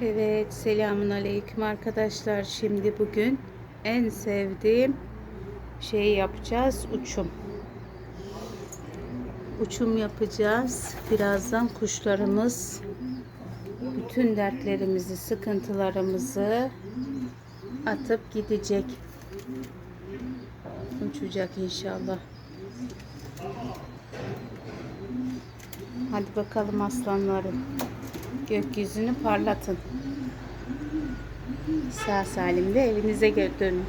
Evet, selamun aleyküm arkadaşlar. Şimdi bugün en sevdiğim şeyi yapacağız. Uçum. Uçum yapacağız. Birazdan kuşlarımız bütün dertlerimizi, sıkıntılarımızı atıp gidecek. Uçacak inşallah. Hadi bakalım aslanlarım. Gökyüzünü parlatın. Sağ salim de evinize dönün.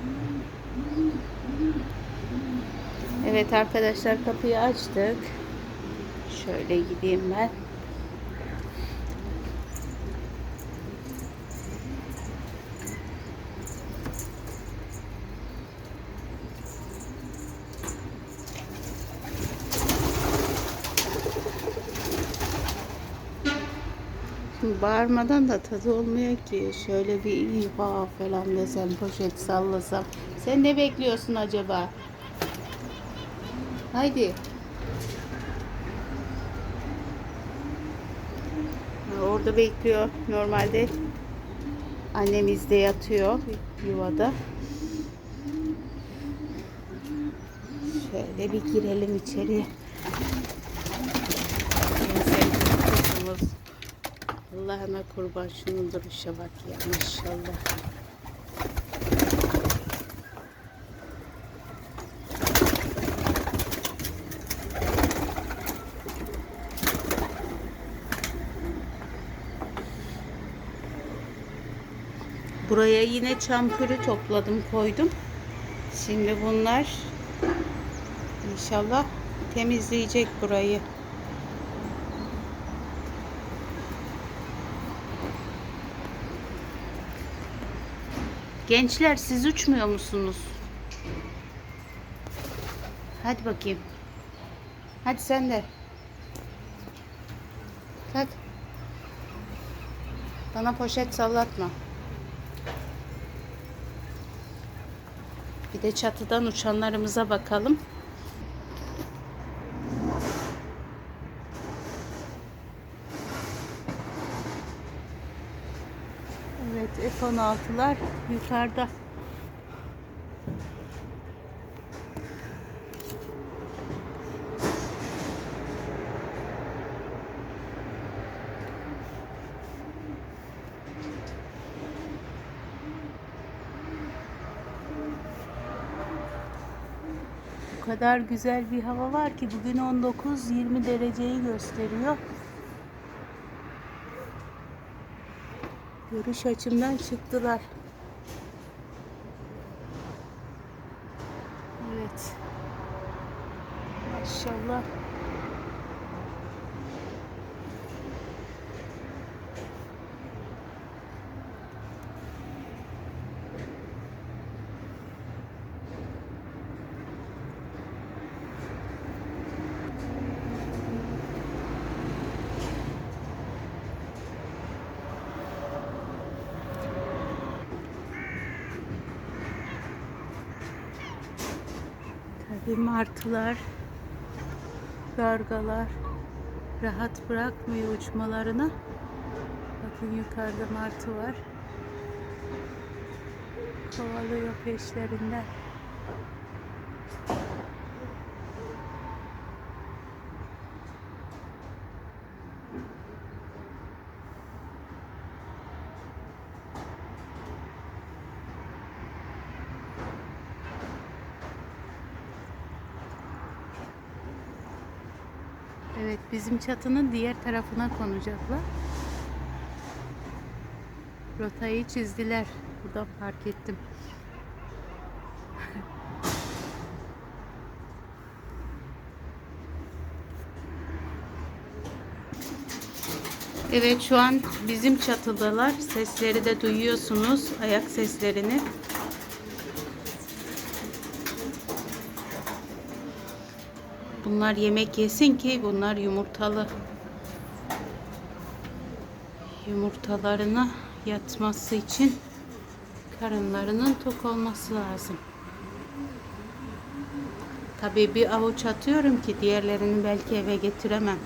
Evet arkadaşlar kapıyı açtık. Şöyle gideyim ben. Şimdi bağırmadan da tadı olmuyor ki. Şöyle bir iyi ha falan desem, poşet sallasam. Sen ne bekliyorsun acaba? Haydi. Ha, Orada bekliyor. Normalde annemiz de yatıyor yuvada. Şöyle bir girelim içeriye. En sevdiğim kızımız. Allah'ına kurban şunun duruşa bak ya maşallah. Buraya yine çampürü topladım koydum. Şimdi bunlar inşallah temizleyecek burayı. Gençler siz uçmuyor musunuz? Hadi bakayım. Hadi sen de. Kalk. Bana poşet sallatma. Bir de çatıdan uçanlarımıza bakalım. Evet F-16'lar yukarıda. Kadar güzel bir hava var ki bugün 19-20 dereceyi gösteriyor. Görüş açımdan çıktılar. Evet. Maşallah. Tabii martılar, gargalar rahat bırakmıyor uçmalarını. Bakın yukarıda martı var. Kovalıyor peşlerinden. Evet bizim çatının diğer tarafına konacaklar. Rotayı çizdiler. Buradan fark ettim. Evet şu an bizim çatıdalar. Sesleri de duyuyorsunuz. Ayak seslerini. Bunlar yemek yesin ki bunlar yumurtalı. Yumurtalarına yatması için karınlarının tok olması lazım. Tabii bir avuç atıyorum ki diğerlerini belki eve getiremem.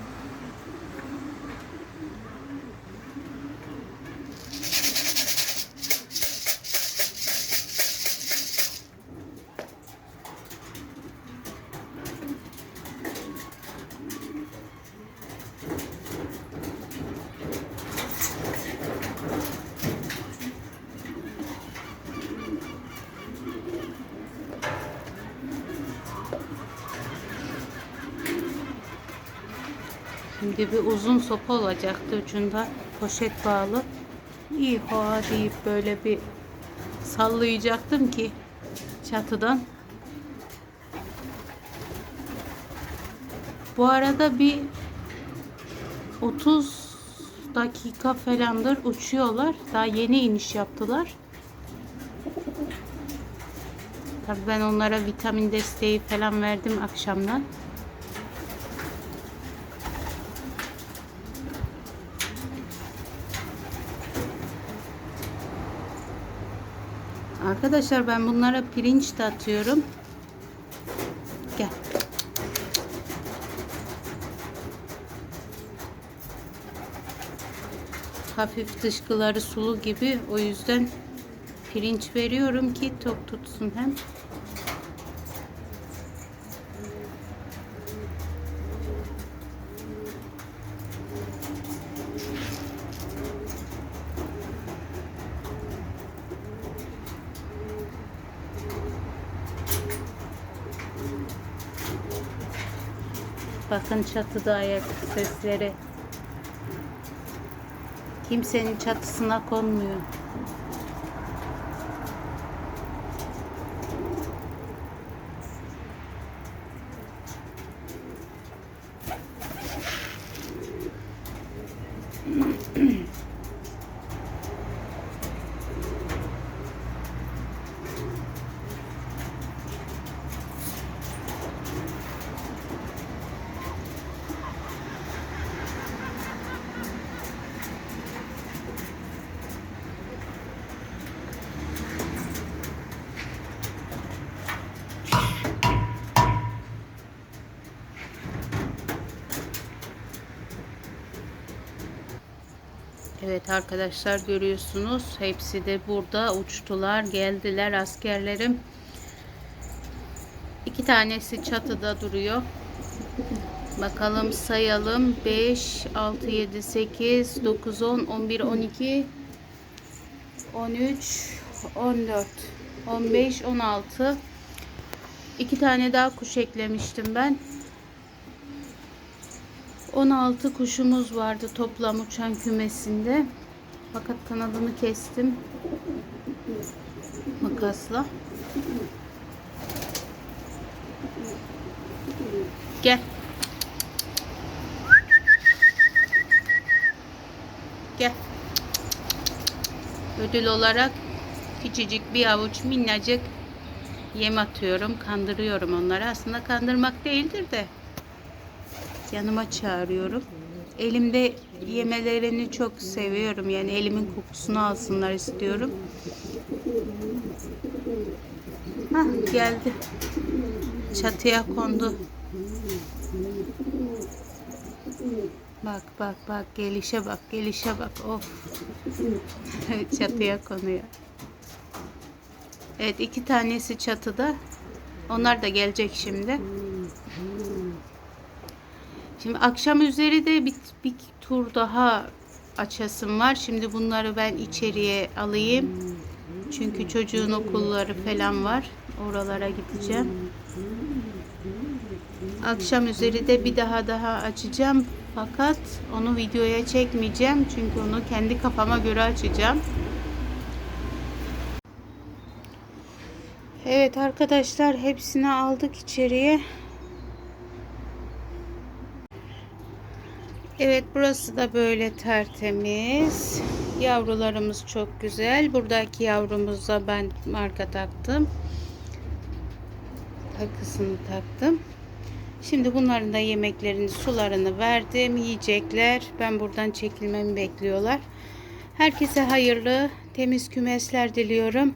Şimdi bir uzun sopa olacaktı ucunda poşet bağlı. İyi hoa deyip böyle bir sallayacaktım ki çatıdan. Bu arada bir 30 dakika falandır uçuyorlar. Daha yeni iniş yaptılar. Tabii ben onlara vitamin desteği falan verdim akşamdan. Arkadaşlar ben bunlara pirinç de atıyorum. Gel. Hafif dışkıları sulu gibi. O yüzden pirinç veriyorum ki tok tutsun hem. Bakın çatıda ayak sesleri. Kimsenin çatısına konmuyor. Evet arkadaşlar görüyorsunuz. Hepsi de burada uçtular, geldiler askerlerim. İki tanesi çatıda duruyor. Bakalım sayalım. 5, 6, 7, 8, 9, 10, 11, 12, 13, 14, 15, 16. İki tane daha kuş eklemiştim ben. 16 kuşumuz vardı toplam uçan kümesinde. Fakat kanadını kestim makasla. Gel. Gel. Ödül olarak küçücük bir avuç minnacık yem atıyorum. Kandırıyorum onları. Aslında kandırmak değildir de yanıma çağırıyorum. Elimde yemelerini çok seviyorum. Yani elimin kokusunu alsınlar istiyorum. Hah geldi. Çatıya kondu. Bak bak bak gelişe bak gelişe bak of. Çatıya konuyor. Evet iki tanesi çatıda. Onlar da gelecek şimdi. Şimdi akşam üzeri de bir, bir tur daha açasım var. Şimdi bunları ben içeriye alayım. Çünkü çocuğun okulları falan var. Oralara gideceğim. Akşam üzeri de bir daha daha açacağım. Fakat onu videoya çekmeyeceğim. Çünkü onu kendi kafama göre açacağım. Evet arkadaşlar hepsini aldık içeriye. Evet burası da böyle tertemiz. Yavrularımız çok güzel. Buradaki yavrumuza ben marka taktım. Takısını taktım. Şimdi bunların da yemeklerini, sularını verdim. Yiyecekler. Ben buradan çekilmemi bekliyorlar. Herkese hayırlı, temiz kümesler diliyorum.